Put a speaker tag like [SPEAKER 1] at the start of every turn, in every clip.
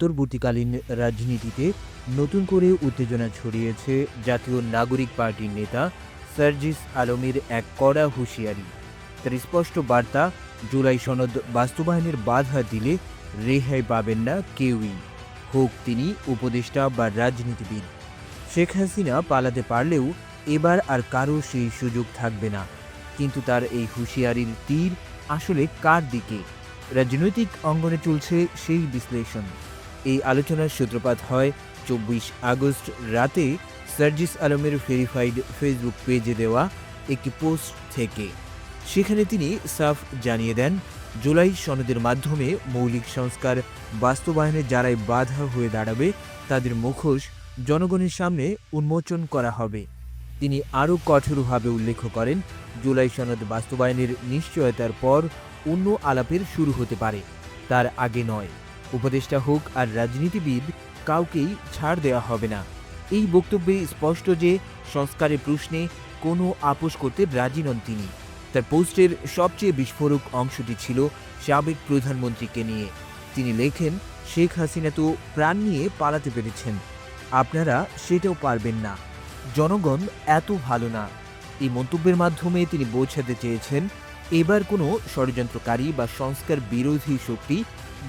[SPEAKER 1] অন্তর্বর্তীকালীন রাজনীতিতে নতুন করে উত্তেজনা ছড়িয়েছে জাতীয় নাগরিক পার্টির নেতা সার্জিস আলমের এক কড়া হুঁশিয়ারি। তার স্পষ্ট বার্তা, জুলাই সনদ বাস্তবায়নের বাধা দিলে রেহাই পাবেন না কেউই। হোক তিনি উপদেষ্টা বা রাজনীতিবিদ। শেখ হাসিনা পালাতে পারলেও এবার আর কারও সেই সুযোগ থাকবে না। কিন্তু তার এই হুঁশিয়ারির তীর আসলে কার দিকে? রাজনৈতিক অঙ্গনে চলছে সেই বিশ্লেষণ। এই আলোচনার সূত্রপাত হয় চব্বিশ আগস্ট রাতে সার্জিস আলমের ভেরিফাইড ফেসবুক পেজে দেওয়া একটি পোস্ট থেকে। সেখানে তিনি সাফ জানিয়ে দেন, জুলাই সনদের মাধ্যমে মৌলিক সংস্কার বাস্তবায়নে যারাই বাধা হয়ে দাঁড়াবে, তাদের মুখোশ জনগণের সামনে উন্মোচন করা হবে। তিনি আরও কঠোরভাবে উল্লেখ করেন, জুলাই সনদ বাস্তবায়নের নিশ্চয়তার পর অন্য আলাপের শুরু হতে পারে, তার আগে নয়। উপদেষ্টা হোক আর রাজনীতিবিদ কাউকেই ছাড় দেওয়া হবে না। এই বক্তব্যে স্পষ্ট যে সংস্কারের প্রশ্নে কোনো আপোষ করতে রাজি নন তিনি। তার পোস্টের সবচেয়ে বিস্ফোরক অংশটি ছিল সাবেক প্রধানমন্ত্রীকে নিয়ে। তিনি লেখেন, শেখ হাসিনা তো প্রাণ নিয়ে পালাতে পেরেছেন। আপনারা সেটাও পারবেন না। জনগণ এত ভালো না। এই মন্তব্যের মাধ্যমে তিনি বোঝাতে চেয়েছেন, এবার কোনো ষড়যন্ত্রকারী বা সংস্কার বিরোধী শক্তি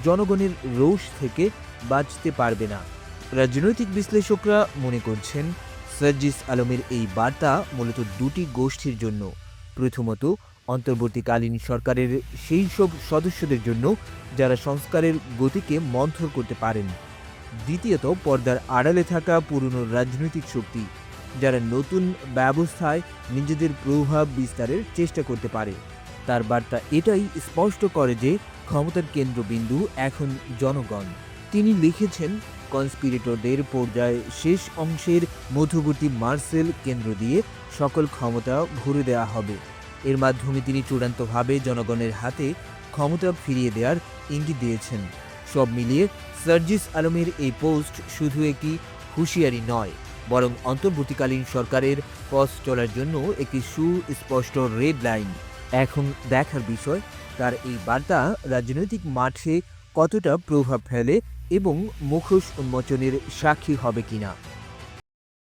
[SPEAKER 1] জনগণের রোষ থেকে বাঁচতে পারবে না। রাজনৈতিক বিশ্লেষকরা মনে করছেন সার্জিস আলমের এই বার্তা মূলত দুটি গোষ্ঠীর জন্য। প্রথমত, অন্তর্বর্তীকালীন সরকারের সেই সব সদস্যদের জন্য যারা সংস্কারের গতিকে মন্থর করতে পারেন। দ্বিতীয়ত, পর্দার আড়ালে থাকা পুরনো রাজনৈতিক শক্তি, যারা নতুন ব্যবস্থায় নিজেদের প্রভাব বিস্তারের চেষ্টা করতে পারে। তার বার্তা এটাই স্পষ্ট করে যে ক্ষমতার কেন্দ্রবিন্দু এখন জনগণ। তিনি লিখেছেন, কনস্পিরেটরদের পর্যায়ে শেষ অংশের মধ্যবর্তী মার্সেল কেন্দ্র দিয়ে সকল ক্ষমতা ভরে দেওয়া হবে। এর মাধ্যমে তিনি চূড়ান্তভাবে জনগণের হাতে ক্ষমতা ফিরিয়ে দেওয়ার ইঙ্গিত দিয়েছেন। সব মিলিয়ে সার্জিস আলমের এই পোস্ট শুধু একটি হুঁশিয়ারি নয়, বরং অন্তর্বর্তীকালীন সরকারের পথ চলার জন্য একটি সুস্পষ্ট রেড লাইন। এখন দেখার বিষয় তার এই বার্তা রাজনৈতিক মাঠে কতটা প্রভাব ফেলে এবং মুখোশ উন্মোচনের সাক্ষী হবে কিনা?